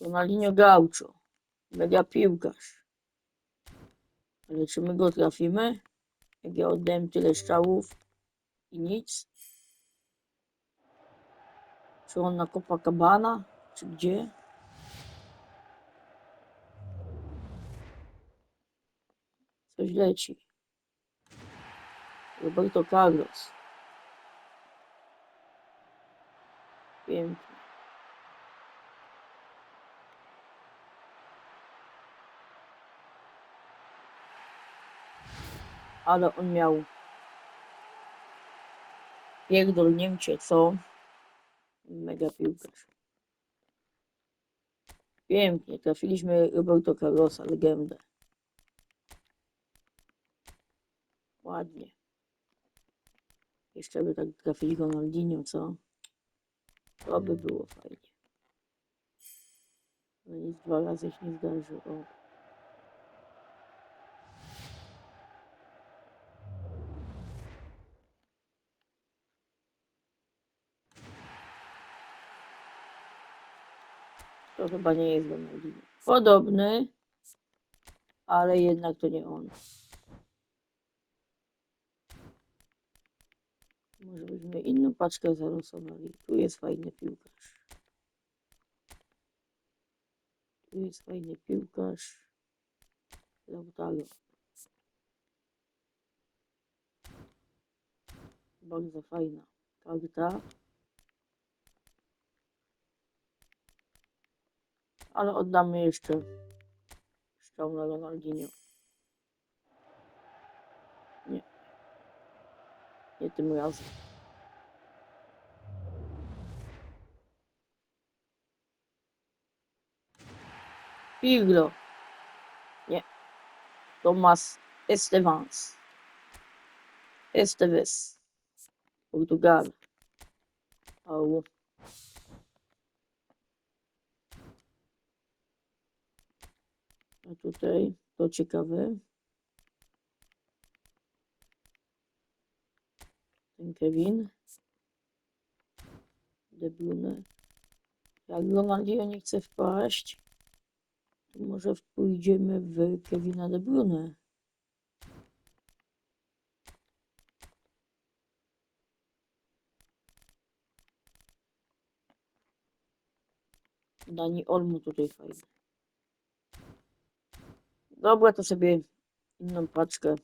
Ronaldinho Gaucho. Mega piłkarz. Ale czy my go trafimy? Jak ja oddałem tyle strzałów i nic? Czy on na Copacabana? Czy gdzie? Coś leci. Roberto Carlos. Pięknie. Ale on miał pierdolnięcie, co? Mega piłkarz. Pięknie, trafiliśmy Roberto Carlosa, legendę. Ładnie. Jeszcze by tak trafili Ronaldinho, co? To by było fajnie. No nic dwa razy się nie zdarzy. To chyba nie jest Ronaldinho. Podobny, ale jednak to nie on. Może byśmy inną paczkę zarysowali. Tu jest fajny piłkarz. Tu jest fajny piłkarz. Lautaro. Bardzo fajna karta. Ale oddamy jeszcze strzał na Ronaldinho. Nie. Nie tym razem. Pirlo. Nie. Tomas Estevans. Esteves. Portugal. Au. A tutaj to ciekawe. Ten Kevin. De Bruyne. Jak Ronaldinho nie chce wpaść, to może pójdziemy w Kevina De Bruyne. Dani Olmo tutaj fajny. Dobra, to sobie inną paczkę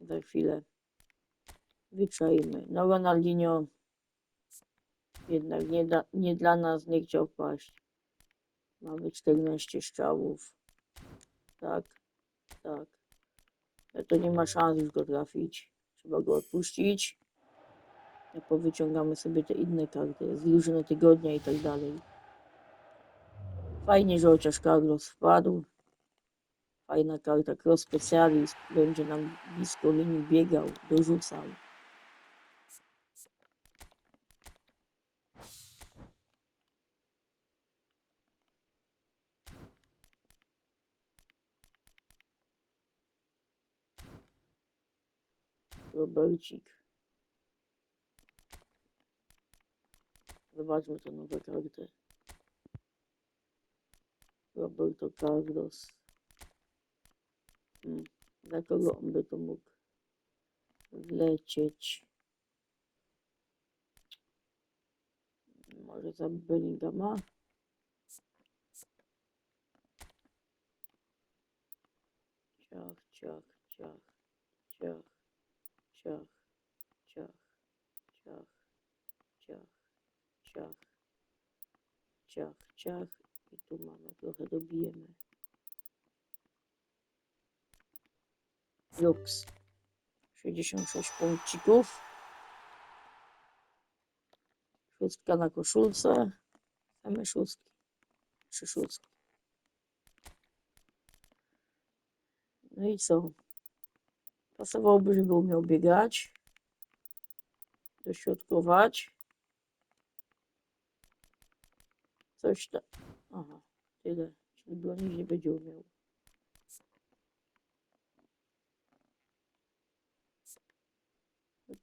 za chwilę wyczajmy. No Ronaldinho jednak nie, da, nie dla nas nie chciał paść. Mamy 14 strzałów. Tak, tak. To nie ma szans już go trafić. Trzeba go odpuścić. A powyciągamy sobie te inne karty z drużyny tygodnia i tak dalej. Fajnie, że chociaż Carlos wpadł. Fajna karta Cross Specialist. Będzie nam blisko linii biegał, dorzucał. Robercik. Zobaczmy tę nową kartę. Roberto Carlos. Dla kogo on by to mógł wlecieć? Może za Bellingama? Ciach, ciach, ciach, ciach, ciach, ciach, ciach, ciach, ciach, ciach, ciach. I tu mamy, trochę dobijemy. Lux. 66 punkcików. Szóstka na koszulce. Same szóstki. Trzy szóstki. No i co? Pasowałoby, żeby umiał biegać. Dośrodkować. Coś tam. Aha, tyle. Czyli bronić nie będzie umiał.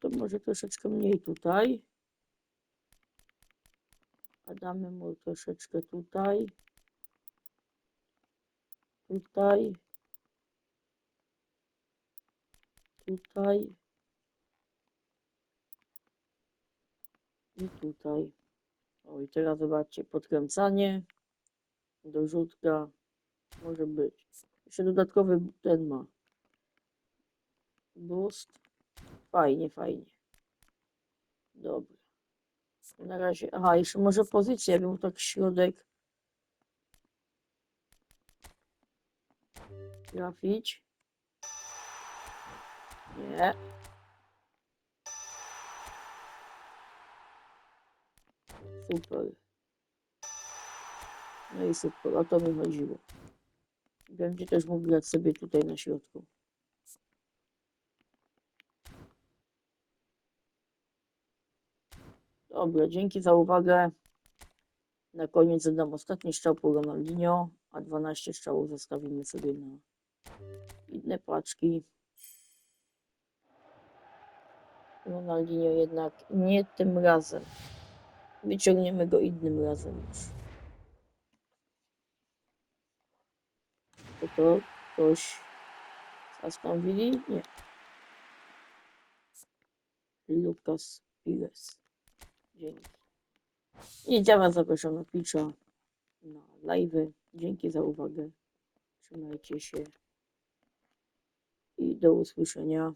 To może troszeczkę mniej tutaj. A damy mu troszeczkę tutaj. Tutaj. Tutaj. I tutaj. O i teraz zobaczcie, podkręcanie. Dorzutka. Może być. Jeszcze dodatkowy ten ma. Boost. Fajnie, fajnie. Dobra. Na razie. Aha, jeszcze może pozycja, bym tak środek. Trafić. Nie. Super. No i super, o to mi chodziło. Będzie też mógł grać sobie tutaj na środku. Dobra, dzięki za uwagę. Na koniec zadam ostatni strzał po Ronaldinho, a 12 strzałów zostawimy sobie na inne paczki. Ronaldinho jednak nie tym razem. Wyciągniemy go innym razem już. To to ktoś z Aston Villa? Nie. Lucas Pires. Dzięki. I działa zapraszam Twitcha na live. Dzięki za uwagę. Trzymajcie się. I do usłyszenia.